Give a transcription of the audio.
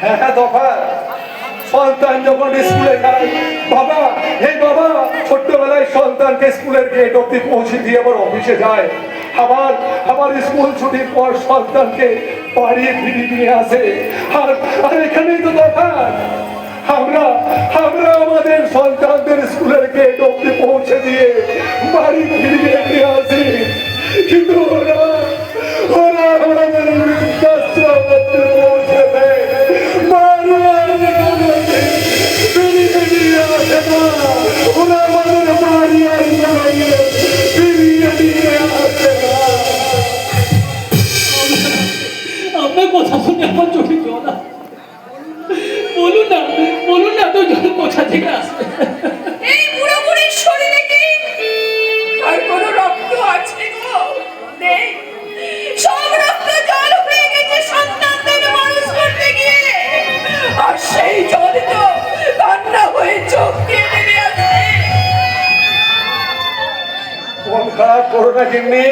হ্যাঁ হ্যাঁ সন্তান যখন স্কুলে যায়, বাবা, হে বাবা, ছোট্টবেলায় সন্তানকে স্কুলের গেট অব্দি পৌঁছে দিয়ে আবার অফিসে যায়। আবার আবার স্কুল ছুটির পর সন্তানকে ফিরিয়ে নিয়ে আসে। আর আর এখানেই তো আমরা আমরা আমাদের সন্তানদের স্কুলের গেট অব্দি পৌঁছে দিয়ে বাড়ি ফিরিয়ে নিয়ে আসি। কিন্তু আপনার কথা আমার চোখে জল বলুন না বলুন না তো জল কোথা থেকে আসবে? এই বুড়ো বুড়ির শরীরে কি আর কোনো রক্ত আছে গো? নেই। সব রক্ত জল হয়ে গেছে সন্তানদের মানুষ করতে গিয়ে। আর সেই জল তো কান্না হয়ে চোখ দিয়ে নেমে আসছে মন খারাপ করো না কিন্নি